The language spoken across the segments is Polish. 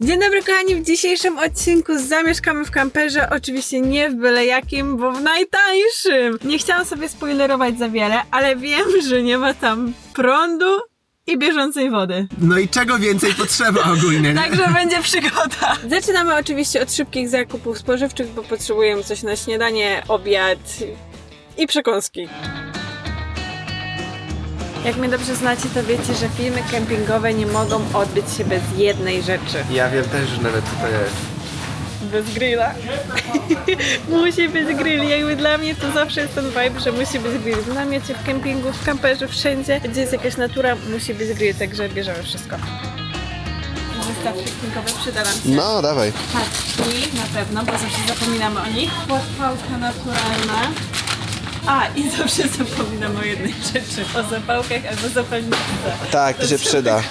Dzień dobry kochani, w dzisiejszym odcinku zamieszkamy w kamperze, oczywiście nie w byle jakim, bo w najtańszym. Nie chciałam sobie spoilerować za wiele, ale wiem, że nie ma tam prądu i bieżącej wody. No i czego więcej potrzeba ogólnie, nie? Także będzie przygoda. Zaczynamy oczywiście od szybkich zakupów spożywczych, bo potrzebujemy coś na śniadanie, obiad i przekąski. Jak mnie dobrze znacie, to wiecie, że filmy kempingowe nie mogą odbyć się bez jednej rzeczy. Ja wiem też, że nawet to jest. Bez grilla. musi być grill. Jakby dla mnie to zawsze jest ten vibe, że musi być grill. W namiocie, w kempingu, w kamperze, wszędzie, gdzie jest jakaś natura, musi być grill, także bierzemy wszystko. Zestaw piknikowy przyda nam się. No, dawaj. Paczki na pewno, bo zawsze zapominamy o nich. Podpałka naturalna. A, i zawsze zapominam o jednej rzeczy. O zapałkach albo zapalniczce. Tak, to się przyda.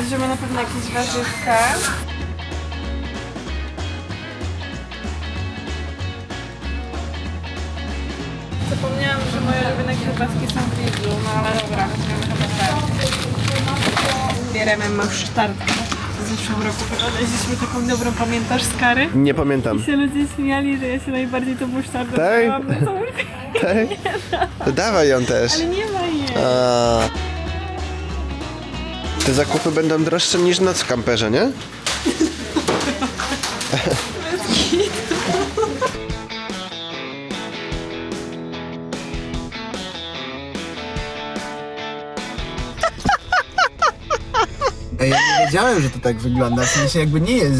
Bierzemy na pewno jakieś warzywka. Zapomniałam, że moje ulubione kiełbaski są w Lidlu, no ale dobra, weźmiemy chyba tak. Bierzemy musztardkę. W zeszłym roku wynaleźliśmy taką dobrą, pamiętasz, z kary? Nie pamiętam. I się ludzie śmiali, że ja się najbardziej tą musztardę Tak? na Tak? To dawaj ją też. Ale nie ma jej. A... Te zakupy będą droższe niż noc w kamperze, nie? Ej, ja nie wiedziałem, że to tak wygląda. W sensie jakby nie jest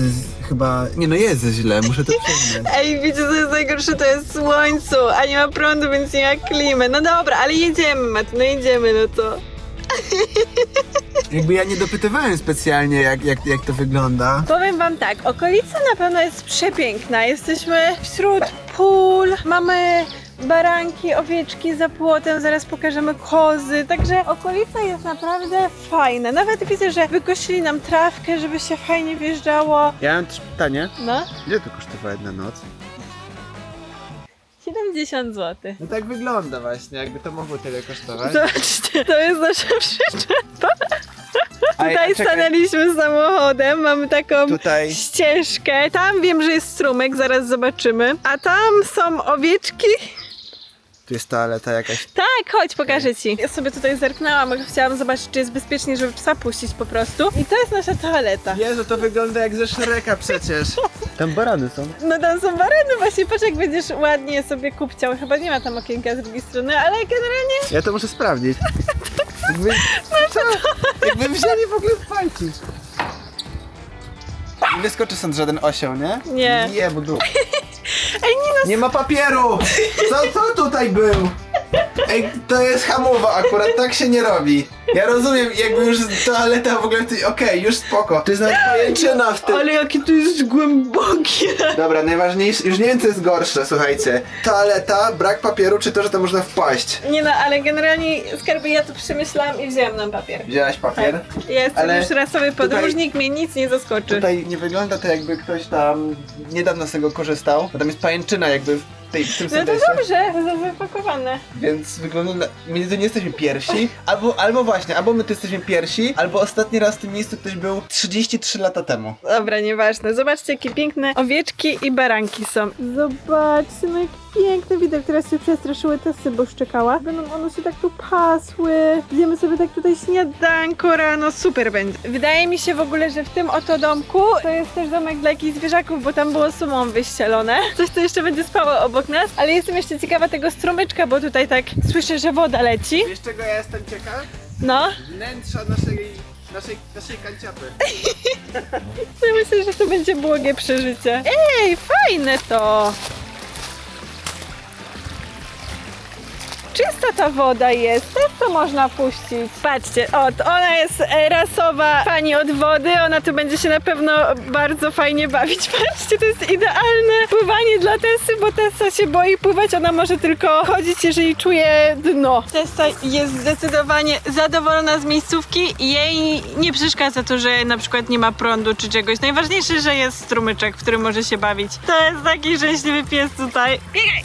chyba. Nie no jest źle, muszę to przyznać. Ej, wiecie co jest najgorsze? To jest słońcu, a nie ma prądu, więc nie ma klimy. No dobra, ale jedziemy, Mat, no jedziemy, no to... Jakby ja nie dopytywałem specjalnie jak, jak, jak to wygląda. Powiem wam tak, okolica na pewno jest przepiękna. Jesteśmy wśród pól, mamy baranki, owieczki za płotem, zaraz pokażemy kozy, także okolica jest naprawdę fajna. Nawet widzę, że wykosili nam trawkę, żeby się fajnie wjeżdżało. Ja mam też pytanie. No, Ile to kosztowała jedna noc? 70 zł. No tak wygląda właśnie, jakby to mogło tyle kosztować. Zobaczcie, to jest nasza przyczepa. Ej, Tutaj czekaj. stanęliśmy samochodem, mamy taką Tutaj. ścieżkę. Tam wiem, że jest strumyk, zaraz zobaczymy. A tam są owieczki. Tu jest toaleta jakaś. Tak, chodź, pokażę ci. Ja sobie tutaj zerknęłam, bo chciałam zobaczyć, czy jest bezpiecznie, żeby psa puścić po prostu. I to jest nasza toaleta. Jezu, to wygląda jak ze Shreka przecież. Tam barany są. No tam są barany, właśnie patrz jak będziesz ładnie sobie kupciał. Chyba nie ma tam okienka z drugiej strony, ale generalnie Ja to muszę sprawdzić. Jakby, co? Jakby wzięli w ogóle. Nie wyskoczy stąd żaden osioł, nie? Nie. Nie, bo du. Nie ma papieru! Co, co tutaj był? Ej, to jest hamowa akurat, tak się nie robi. Ja rozumiem, jakby już toaleta w ogóle... ty- Okej, już spoko. To jest nawet pajęczyna w tym. ale jakie to jest głębokie. Dobra, najważniejsze, już nie wiem co jest gorsze, słuchajcie. Toaleta, brak papieru, czy to, że tam można wpaść? Nie no, ale generalnie skarby ja to przemyślałam i wzięłam nam papier. Wzięłaś papier? Ja jestem Ale już rasowy tutaj- podróżnik, mnie nic nie zaskoczy. Tutaj nie wygląda to jakby ktoś tam niedawno z tego korzystał, bo tam jest pajęczyna jakby tej, w tym No to dobrze, to wypakowane. Więc wygląda na... My tu nie jesteśmy pierwsi, albo, albo właśnie, albo my tu jesteśmy pierwsi, albo ostatni raz w tym miejscu ktoś był 33 lata temu. Dobra, nieważne. Zobaczcie, jakie piękne owieczki i baranki są. Zobaczcie, no jaki piękny widok. Teraz się przestraszyły testy, bo szczekała. Będą one się tak tu pasły. Zjemy sobie tak tutaj śniadanko rano. Super będzie. Wydaje mi się w ogóle, że w tym oto domku to jest też domek dla jakichś zwierzaków, bo tam było sumą wyścielone. Coś, co jeszcze będzie spało obok nas. Ale jestem jeszcze ciekawa tego strumyczka, bo tutaj tak słyszę, że woda leci. Wiesz czego ja jestem ciekaw? No. Wnętrza naszej, naszej, naszej kanciapy. Ja myślę, że to będzie błogie przeżycie. Ej, fajne to! Czysta ta woda jest, też to można puścić. Patrzcie, ot, ona jest rasowa pani od wody, ona tu będzie się na pewno bardzo fajnie bawić. Patrzcie, to jest idealne pływanie dla Tessy, bo Tessa się boi pływać, ona może tylko chodzić, jeżeli czuje dno. Tessa jest zdecydowanie zadowolona z miejscówki jej nie przeszkadza to, że na przykład nie ma prądu czy czegoś. Najważniejsze, że jest strumyczek, w którym może się bawić. To jest taki szczęśliwy pies tutaj. Biegaj!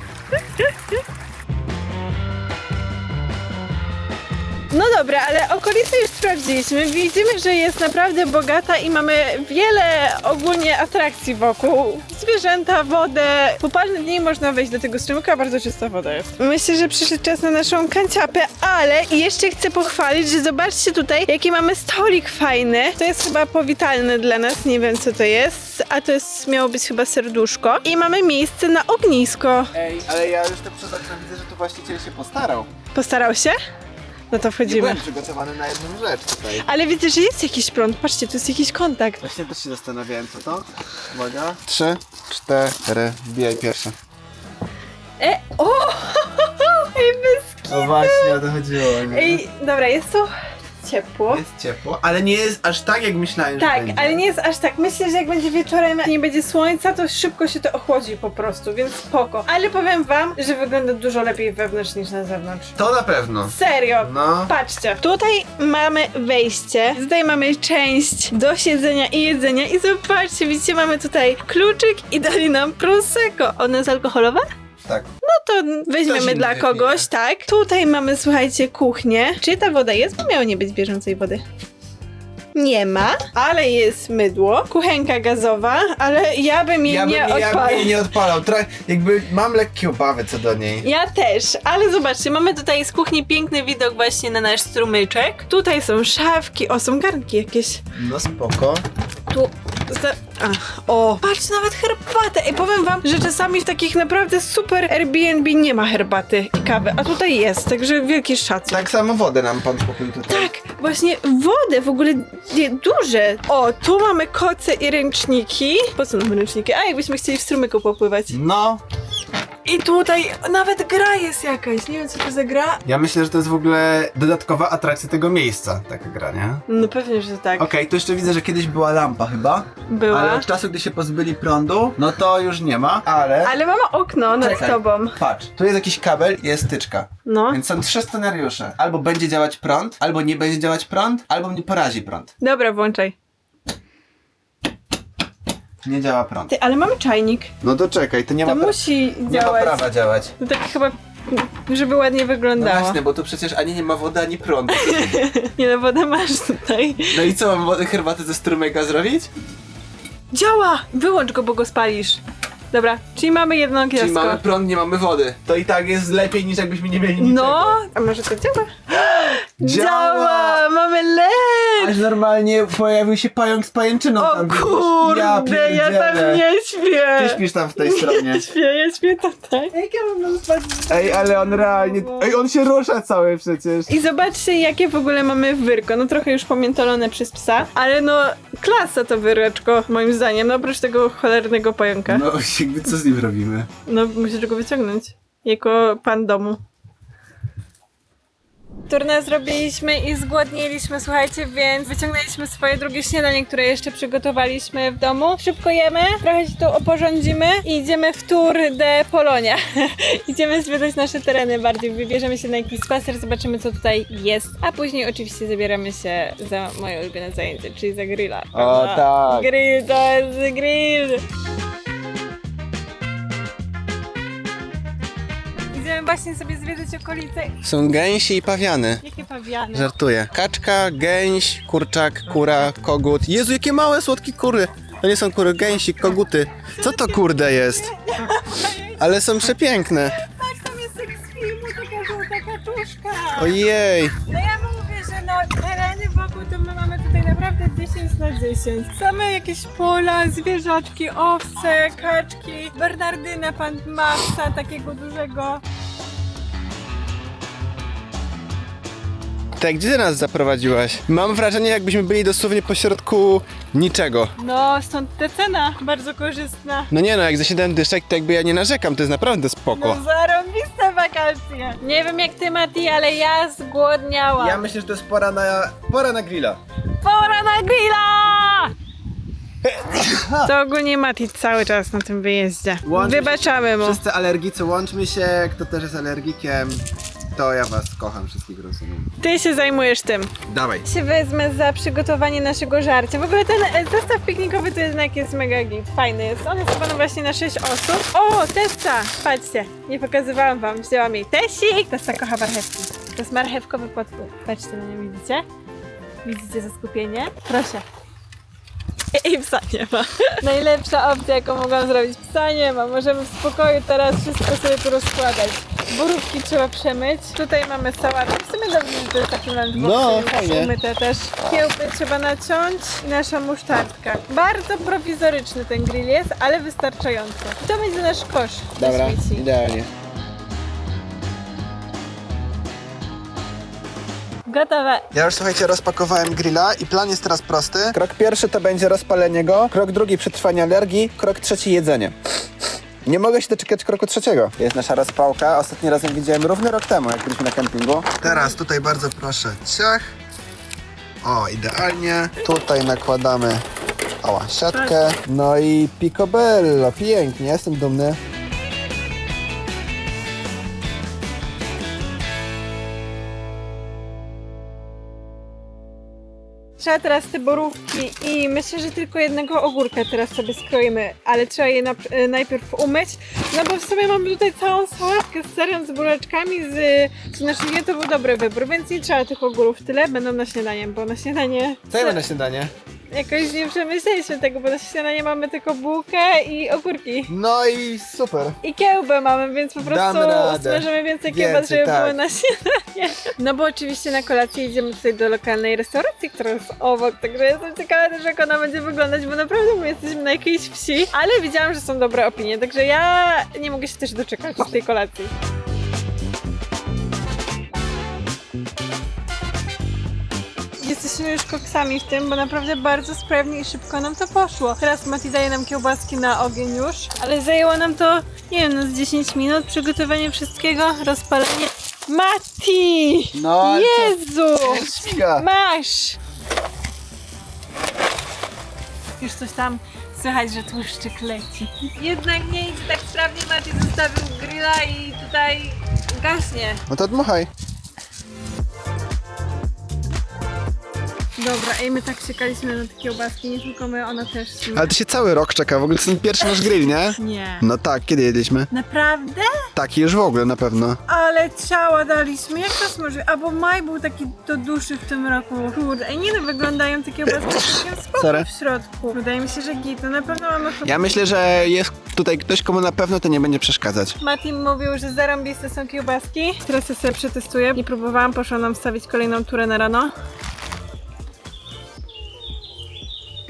No dobra, ale okolice już sprawdziliśmy. Widzimy, że jest naprawdę bogata i mamy wiele ogólnie atrakcji wokół. Zwierzęta, wodę. W upalne dni można wejść do tego strumyka, bardzo czysta woda jest. Myślę, że przyszedł czas na naszą kanciapę, ale jeszcze chcę pochwalić, że zobaczcie tutaj, jaki mamy stolik fajny. To jest chyba powitalne dla nas, nie wiem co to jest, a to jest, miało być chyba serduszko. I mamy miejsce na ognisko. Ej, ale ja już tak przez okno widzę, że tu właściciel się postarał. Postarał się? No to Nie wchodzimy. byłem przygotowany na jedną rzecz tutaj. Ale widzę, że jest jakiś prąd. Patrzcie, to jest jakiś kontakt. Właśnie też się zastanawiałem, co to? Uwaga. Trzy, cztery, wbijaj pierwsze. E, o! Ej, bez... No właśnie o to chodziło, nie? Ej, dobra, jest to ciepło. Jest ciepło, ale nie jest aż tak, jak myślałem, że Tak, będzie. ale nie jest aż tak. Myślę, że jak będzie wieczorem, nie będzie słońca, to szybko się to ochłodzi po prostu, więc spoko. Ale powiem wam, że wygląda dużo lepiej wewnątrz niż na zewnątrz. To na pewno. Serio! No. Patrzcie, tutaj mamy wejście, tutaj mamy część do siedzenia i jedzenia i zobaczcie, widzicie, mamy tutaj kluczyk i dali nam prosecco. Ono jest alkoholowe? Tak. To weźmiemy dla kogoś, tak? Tutaj mamy, słuchajcie, kuchnię. Czy ta woda jest? Bo miało nie być bieżącej wody. Nie ma, ale jest mydło, kuchenka gazowa, ale ja bym jej Ja bym, nie ja bym odpalał. jej nie odpalał. Tra- jakby mam lekkie obawy co do niej. Ja też, ale zobaczcie, mamy tutaj z kuchni piękny widok właśnie na nasz strumyczek. Tutaj są szafki, o, są garnki jakieś. No spoko. Tu. Za... Ach, o, patrzcie, nawet herbatę. I powiem wam, że czasami w takich naprawdę super Airbnb nie ma herbaty i kawy, a tutaj jest, także wielki szacunek. Tak samo wodę nam pan kupił tutaj. Tak, właśnie wodę w ogóle nie, duże. O, tu mamy koce i ręczniki. Po co nam ręczniki? A, jakbyśmy chcieli w strumyku popływać. No, I tutaj nawet gra jest jakaś. Nie wiem, co to za gra. ja myślę, że to jest w ogóle dodatkowa atrakcja tego miejsca, taka gra, nie? No pewnie, że tak. Okej, tu jeszcze widzę, że kiedyś była lampa chyba. Była. Ale od czasu, gdy się pozbyli prądu, no to już nie ma. Ale... Ale mamy okno nad Czekaj. tobą. Patrz, tu jest jakiś kabel i jest styczka. No. Więc są trzy scenariusze. Albo będzie działać prąd, albo nie będzie działać prąd, albo mnie porazi prąd. Dobra, włączaj. Nie działa prąd. Ty, ale mamy czajnik. No to czekaj, to nie To ma, pra- musi nie ma działać. prawa działać. No tak chyba, żeby ładnie No wyglądało. właśnie, bo tu przecież ani nie ma wody, ani prądu. Nie no, wodę masz tutaj. No i co, mam wodę herbatę ze strumyka zrobić? Działa! Wyłącz go, bo go spalisz. Dobra, czyli mamy jedno Czyli gwiazdko. mamy prąd, nie mamy wody. To i tak jest lepiej niż jakbyśmy nie mieli niczego. No, a może to działa? Działa! Mamy LED! Aż normalnie pojawił się pająk z pajęczyną O tam, kurde, ja, tam pierdzielę. nie śpię! Ty śpisz tam w tej stronie. Śpię, ja śpię tutaj. Jak ja mam tam spać? Ej, ale on realnie... Ej, on się rusza cały przecież. I zobaczcie, jakie w ogóle mamy wyrko. No trochę już pomiętolone przez psa, ale no klasa to wyreczko, moim zdaniem. No oprócz tego cholernego pająka. No, jakby co z nim robimy? No musisz go wyciągnąć. Jako pan domu. Turnę zrobiliśmy i zgłodniliśmy, słuchajcie, więc wyciągnęliśmy swoje drugie śniadanie, które jeszcze przygotowaliśmy w domu. Szybko jemy, trochę się tu oporządzimy i idziemy w Tour de Polonia. idziemy zwiedzać nasze tereny bardziej, wybierzemy się na jakiś spacer, zobaczymy co tutaj jest, a później oczywiście zabieramy się za moje ulubione zajęcie, czyli za grilla. O, prawda? tak. Grill to jest grill! Właśnie sobie zwiedzać okolice. Są gęsi i pawiany. Jakie pawiany. Żartuję. Kaczka, gęś, kurczak, kura, kogut. Jezu, jakie małe, słodkie kury. To nie są kury, gęsi, koguty. Co to kurde jest? Ale są przepiękne. Tak, tam jest jak z filmu taka żółta kaczuszka. Ojej. No ja mówię, że no tereny wokół to my mamy tutaj naprawdę 10 na 10. Same jakieś pola, zwierzaczki, owce, kaczki, Bernardyna, pan ma psa takiego dużego. Tak, gdzie ty nas zaprowadziłaś? Mam wrażenie, jakbyśmy byli dosłownie pośrodku niczego. No, stąd ta cena bardzo korzystna. No nie no, jak za 7 dyszek, to jakby ja nie narzekam, to jest naprawdę spoko. No zarąbiste wakacje. Nie wiem jak ty Mati, ale ja zgłodniałam. Ja myślę, że to jest pora na, pora na grilla. Pora na grilla! To ogólnie Mati cały czas na tym wyjeździe. Łączy się- Wybaczamy mu. Wszyscy alergicy, łączmy się, kto też jest alergikiem. To ja was kocham, wszystkich rozumiem. Ty się zajmujesz tym. Dawaj. się wezmę za przygotowanie naszego żarcia. W ogóle ten e, zestaw piknikowy to jednak jest mega git. Fajny jest. On jest chyba właśnie na 6 osób. O, Tessa! Patrzcie, nie pokazywałam wam. Wzięłam jej Tesik. Tessa kocha marchewki. To jest marchewkowy potwór. Patrzcie na nią, widzicie? Widzicie zaskupienie? Proszę. I psa nie ma. Najlepsza opcja, jaką mogłam zrobić. Psa nie ma. Możemy w spokoju teraz wszystko sobie tu rozkładać. Borówki trzeba przemyć. Tutaj mamy sałatę. W sumie dobrze, że to jest taki lunchbox. No, już fajnie. umyte też. Kiełby trzeba naciąć i nasza musztardka. Bardzo prowizoryczny ten grill jest, ale wystarczająco. I to będzie nasz kosz na śmieci. idealnie. Gotowe. Ja już słuchajcie, rozpakowałem grilla i plan jest teraz prosty. Krok pierwszy to będzie rozpalenie go, krok drugi przetrwanie alergii, krok trzeci jedzenie. Nie mogę się doczekać kroku trzeciego. Jest nasza rozpałka. Ostatni raz ją widziałem równy rok temu, jak byliśmy na kempingu. Teraz tutaj bardzo proszę ciach. O, idealnie. Tutaj nakładamy oła, siatkę. No i picobello, pięknie, jestem dumny. Trzeba teraz te borówki i myślę, że tylko jednego ogórka teraz sobie skroimy, ale trzeba je nap- e, najpierw umyć, no bo w sumie mamy tutaj całą sałatkę z serem, z bułeczkami, z... Znaczy nie, to był dobry wybór, więc nie trzeba tych ogórów tyle, będą na śniadanie, bo na śniadanie Co na śniadanie? Jakoś nie przemyśleliśmy tego, bo na śniadanie mamy tylko bułkę i ogórki. No i super. I kiełbę mamy, więc po prostu Damy radę. smażymy więcej kiełbas, Więcej, żeby tak. było na śniadanie. No bo oczywiście na kolację idziemy tutaj do lokalnej restauracji, która jest obok, także jestem ciekawa też jak ona będzie wyglądać, bo naprawdę my jesteśmy na jakiejś wsi, ale widziałam, że są dobre opinie, także ja nie mogę się też doczekać tej kolacji. Jesteśmy już koksami w tym, bo naprawdę bardzo sprawnie i szybko nam to poszło. Teraz Mati daje nam kiełbaski na ogień już, ale zajęło nam to, nie wiem, no z 10 minut przygotowanie wszystkiego, rozpalenie. Mati! No, ale co? Jezu! Śmiga. Masz! Już coś tam słychać, że tłuszczyk leci. Jednak nie idzie tak sprawnie, Mati zostawił grilla i tutaj gaśnie. No to dmuchaj. Dobra, ej, my tak czekaliśmy na te kiełbaski, nie tylko my, ona też. Ale to się cały rok czeka, w ogóle to ten pierwszy nasz grill, nie? Nie. No tak, kiedy jedliśmy? Naprawdę? Taki już w ogóle na pewno. Ale ciała daliśmy, jak to jest możliwe? Albo maj był taki do duszy w tym roku. Kurde, ej, nie no, wyglądają te kiełbaski całkiem spoko Sorry. w środku. Wydaje mi się, że git, no na pewno mamy chyba... Ja myślę, że jest tutaj ktoś, komu na pewno to nie będzie przeszkadzać. Martin mówił, że zarąbiste są kiełbaski. Teraz ja sobie przetestuję. Nie próbowałam, poszła nam wstawić kolejną turę na rano.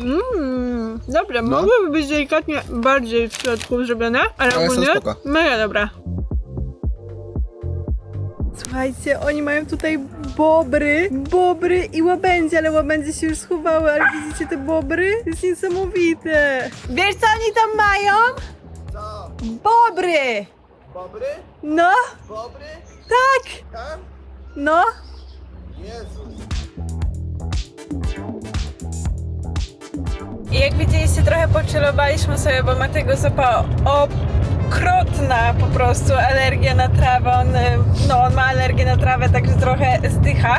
Mmm, dobre, No. mogłyby być delikatnie bardziej w środku zrobione, ale, Ale są ogólnie spoko. mega dobra. Słuchajcie, oni mają tutaj bobry, bobry i łabędzie, ale łabędzie się już schowały, ale widzicie te bobry? To jest niesamowite. Wiesz co oni tam mają? Co? Bobry! Bobry? No, Bobry? tak, Tam? no. Jezus. I jak widzieliście, trochę poczylowaliśmy sobie, bo ma tego zupa okrutna po prostu alergia na trawę. On, y, no, on ma alergię na trawę, także trochę zdycha.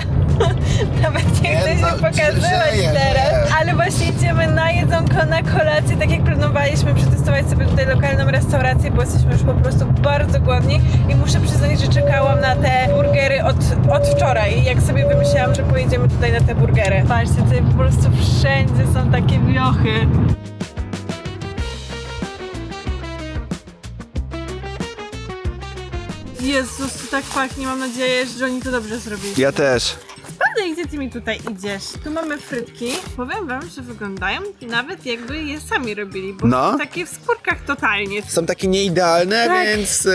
Nawet nie Nie, chcę no, się pokazywać żyje, teraz. żyje. Ale właśnie idziemy na jedzonko, na kolację, tak jak planowaliśmy, przetestować sobie tutaj lokalną restaurację, bo jesteśmy już po prostu bardzo głodni i muszę przyznać, że czekałam na te burgery od, od wczoraj. Jak sobie wymyślałam, że pojedziemy tutaj na te burgery. Patrzcie, tutaj po prostu wszędzie są takie wiochy. Jezus, to tak pachnie. Mam nadzieję, że oni to dobrze zrobili. Ja też. Naprawdę, gdzie ty mi tutaj idziesz? Tu mamy frytki. Powiem wam, że wyglądają nawet jakby je sami robili, bo No. są takie w skórkach totalnie. Są takie nieidealne, Tak. więc... Jest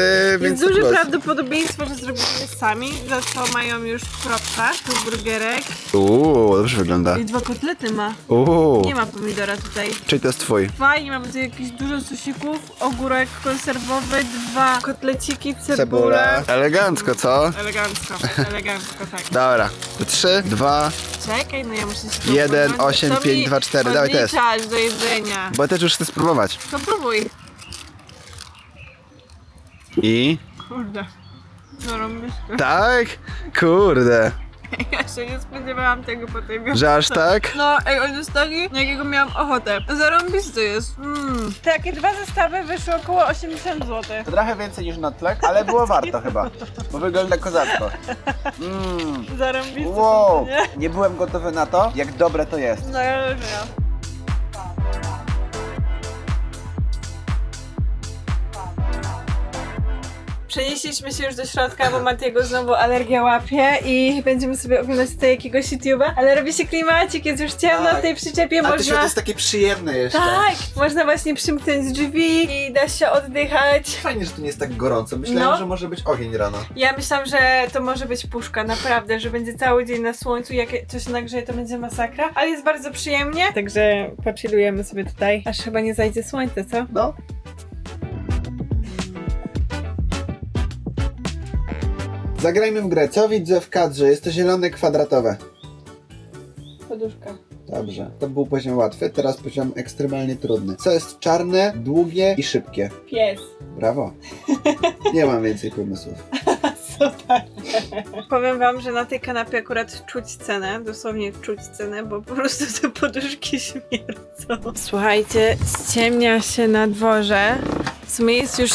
więc duże prawdopodobieństwo, że zrobili je sami, za co mają już w kropkach, tu burgerek Uuu, dobrze wygląda. i dwa kotlety ma. Uuu. Nie ma pomidora tutaj. Czyli to jest twój. Fajnie, mamy tu jakieś dużo sosików, ogórek konserwowy, dwa kotleciki, cebulę. Cebula. Elegancko, co? Elegancko, elegancko, tak. Dobra. To Trzy, dwa, Czekaj, no ja muszę się Jeden, podłączyć. osiem, To pięć, mi dwa, cztery. Dawaj test. podliczać do jedzenia. bo ja też już chcę spróbować. To próbuj. I... Kurde. No robisz Tak? Kurde. Ja się nie spodziewałam tego po tej wiosce. Że aż tak? No, ej, on jest taki, na jakiego miałam ochotę. Zarąbisty jest. Mm. Takie dwa zestawy wyszły około 80 zł. To trochę więcej niż nocleg, ale było warto chyba, bo wygląda kozacko. Mmm, Zarąbisty wow, są, nie? nie byłem gotowy na to, jak dobre to jest. No ja już Przenieśliśmy się już do środka, bo Matiego znowu alergia łapie i będziemy sobie oglądać tutaj jakiegoś YouTube'a, ale robi się klimacik, jest już ciemno Tak. w tej przyczepie, A to można... to jest takie przyjemne jeszcze. Tak, można właśnie przymknąć drzwi i da się oddychać. Fajnie, że tu nie jest tak gorąco. Myślałem, No. że może być ogień rano. Ja myślałam, że to może być puszka, naprawdę, że będzie cały dzień na słońcu, jak coś nagrzeje, to będzie masakra, ale jest bardzo przyjemnie. Także pochillujemy sobie tutaj, aż chyba nie zajdzie słońce, co? No. Zagrajmy w grę. Co widzę w kadrze? Jest to zielone kwadratowe. Poduszka. Dobrze. To był poziom łatwy, teraz poziom ekstremalnie trudny. Co jest czarne, długie i szybkie? Pies. Brawo. Nie mam więcej pomysłów. Super. Powiem wam, że na tej kanapie akurat czuć cenę, dosłownie czuć cenę, bo po prostu te poduszki śmierdzą. Słuchajcie, ściemnia się na dworze. W sumie jest już,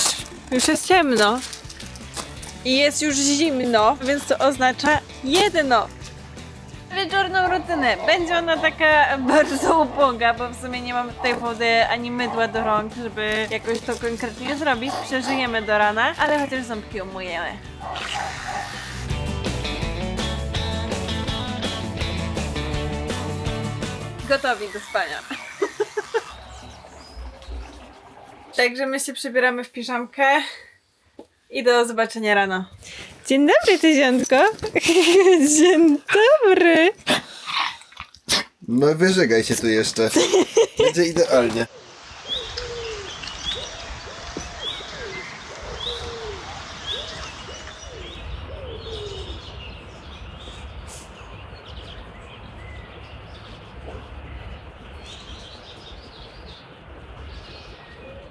już jest ciemno. I jest już zimno, więc to oznacza jedno. Wieczorną rutynę. Będzie ona taka bardzo uboga, bo w sumie nie mamy tutaj wody ani mydła do rąk, żeby jakoś to konkretnie zrobić. Przeżyjemy do rana, ale chociaż ząbki umyjemy. Gotowi do spania. Także my się przebieramy w piżamkę i do zobaczenia rano. Dzień dobry, tyziątko. Dzień dobry. No wyżegaj się tu jeszcze. Będzie idealnie.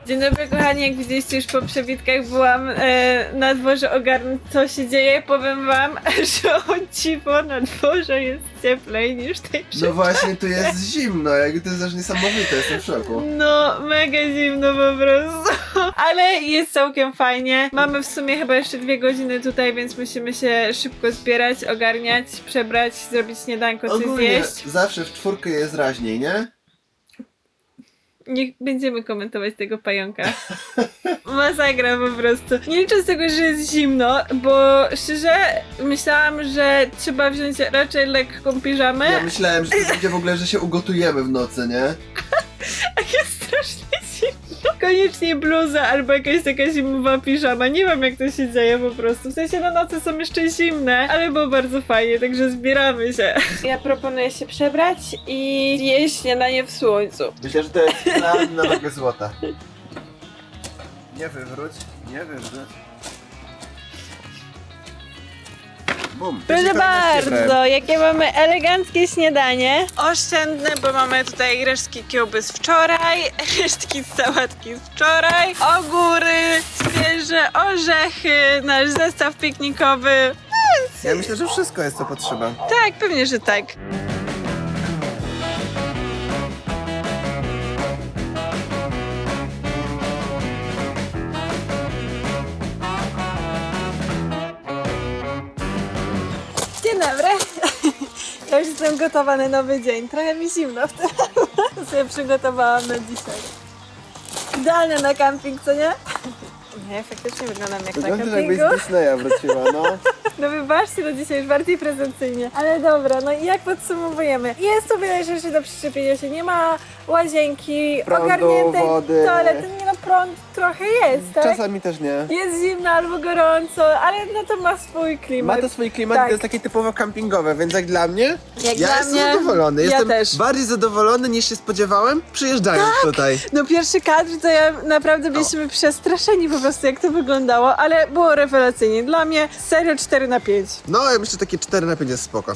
Dzień dobry kochani, jak widzieliście już po przebitkach byłam e, na dworze ogarnąć co się dzieje. Powiem wam, że o dziwo na dworze jest cieplej niż tej. No właśnie, tu jest zimno, jak to jest aż niesamowite, jestem w szoku. No, mega zimno po prostu. Ale jest całkiem fajnie. Mamy w sumie chyba jeszcze dwie godziny tutaj, więc musimy się szybko zbierać, ogarniać, przebrać, zrobić śniadanko, coś Ogólnie zjeść. zawsze w czwórkę jest raźniej, nie? Nie będziemy komentować tego pająka. Masakra po prostu. Nie liczę z tego, że jest zimno, bo szczerze myślałam, że trzeba wziąć raczej lekką piżamę, Ja myślałem, że to będzie w ogóle, że się ugotujemy w nocy, nie? a jest strasznie zimno. Koniecznie bluza albo jakaś taka zimowa piżama. Nie wiem jak to się dzieje po prostu. W sensie na nocy są jeszcze zimne, ale było bardzo fajnie, także zbieramy się. Ja proponuję się przebrać i zjeść śniadanie w słońcu. Myślę, że to jest plan na złota. Nie wywróć, nie wywróć. Bum. Proszę bardzo, jakie mamy eleganckie śniadanie. Oszczędne, bo mamy tutaj resztki kiełby z wczoraj, resztki z sałatki z wczoraj, ogóry, świeże orzechy, nasz zestaw piknikowy. Ja myślę, że wszystko jest co potrzeba. Tak, pewnie, że tak. Jestem gotowa na nowy dzień. Trochę mi zimno w tym. sobie przygotowałam na dzisiaj. Idealne na camping, co nie? Nie, faktycznie wyglądam jak na Wygląda jakbyś campingu. z Disneya wróciła, no. No wybaczcie, no dzisiaj już bardziej prezencyjnie. Ale dobra, no i jak podsumowujemy? Jest tu wiele rzeczy do przyczepienia się. Nie ma łazienki, Prądu, ogarniętej wody. toalety. Nie prąd trochę jest, tak? Czasami też nie. Jest zimno albo gorąco, ale no to ma swój Ma klimat. to swój klimat, Tak. to jest takie typowo campingowe, więc jak dla mnie, Jak ja dla jestem mnie, zadowolony. ja Jestem też. bardziej zadowolony niż się spodziewałem, przyjeżdżając tutaj. No pierwszy kadr to ja naprawdę byliśmy przestraszeni po prostu jak to wyglądało, ale było rewelacyjnie. Dla mnie serio 4 na 5. No, ja myślę, że takie 4 na 5 jest spoko.